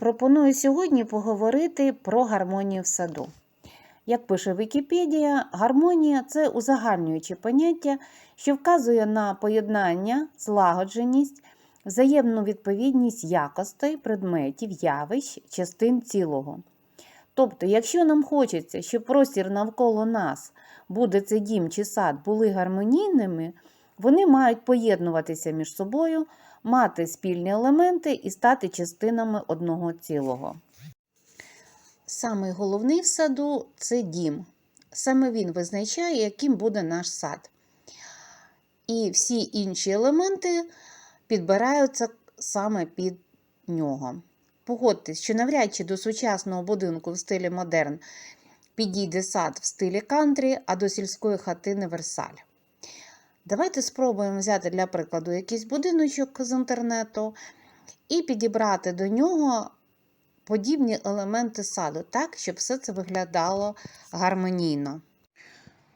Пропоную сьогодні поговорити про гармонію в саду. Як пише Вікіпедія, гармонія це узагальнююче поняття, що вказує на поєднання, злагодженість, взаємну відповідність якостей, предметів, явищ, частин цілого. Тобто, якщо нам хочеться, щоб простір навколо нас, буде це дім чи сад, були гармонійними, вони мають поєднуватися між собою, мати спільні елементи і стати частинами одного цілого. Самий головний в саду це дім. Саме він визначає, яким буде наш сад. І всі інші елементи підбираються саме під нього. Погодьтесь, що навряд чи до сучасного будинку в стилі модерн підійде сад в стилі кантрі, а до сільської хатини Версаль. Давайте спробуємо взяти для прикладу якийсь будиночок з інтернету і підібрати до нього подібні елементи саду, так, щоб все це виглядало гармонійно.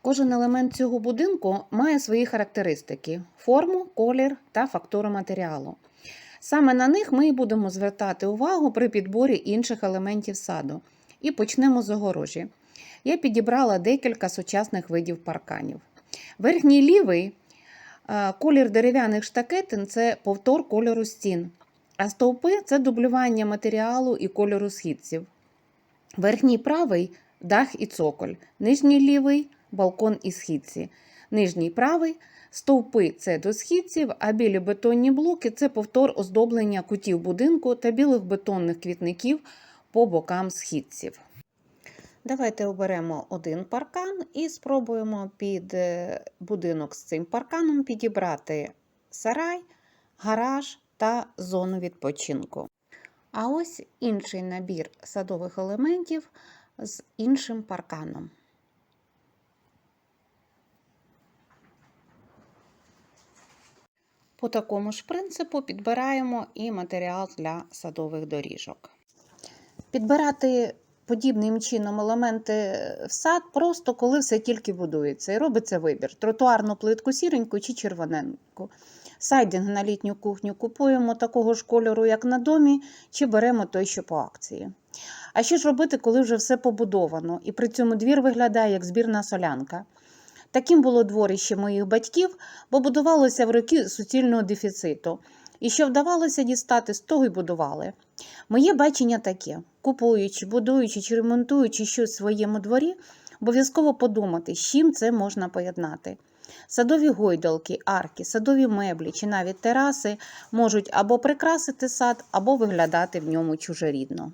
Кожен елемент цього будинку має свої характеристики: форму, колір та фактуру матеріалу. Саме на них ми і будемо звертати увагу при підборі інших елементів саду. І почнемо з огорожі. Я підібрала декілька сучасних видів парканів. Верхній лівий е, колір дерев'яних штакетин це повтор кольору стін, а стовпи це дублювання матеріалу і кольору східців. Верхній правий дах і цоколь, нижній лівий балкон і східці. Нижній правий стовпи це до східців, а білі бетонні блоки це повтор оздоблення кутів будинку та білих бетонних квітників по бокам східців. Давайте оберемо один паркан і спробуємо під е, будинок з цим парканом підібрати сарай, гараж та зону відпочинку. А ось інший набір садових елементів з іншим парканом. По такому ж принципу підбираємо і матеріал для садових доріжок. Підбирати подібним чином елементи в сад просто коли все тільки будується. І робиться вибір: тротуарну плитку сіреньку чи червоненьку. Сайдинг на літню кухню купуємо такого ж кольору, як на домі, чи беремо той, що по акції. А що ж робити, коли вже все побудовано, і при цьому двір виглядає як збірна солянка? Таким було дворище моїх батьків, бо будувалося в роки суцільного дефіциту. І що вдавалося дістати, з того й будували. Моє бачення таке: купуючи, будуючи чи ремонтуючи щось в своєму дворі, обов'язково подумати, з чим це можна поєднати. Садові гойдалки, арки, садові меблі чи навіть тераси можуть або прикрасити сад, або виглядати в ньому чужорідно.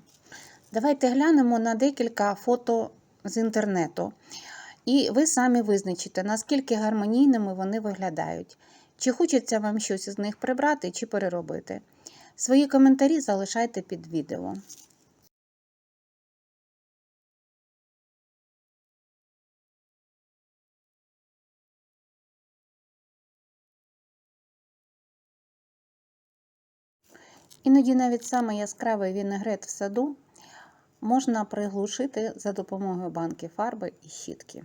Давайте глянемо на декілька фото з інтернету. І ви самі визначите, наскільки гармонійними вони виглядають. Чи хочеться вам щось із них прибрати, чи переробити. Свої коментарі залишайте під відео. Іноді навіть саме яскравий вінегрет в саду можна приглушити за допомогою банки фарби і щітки.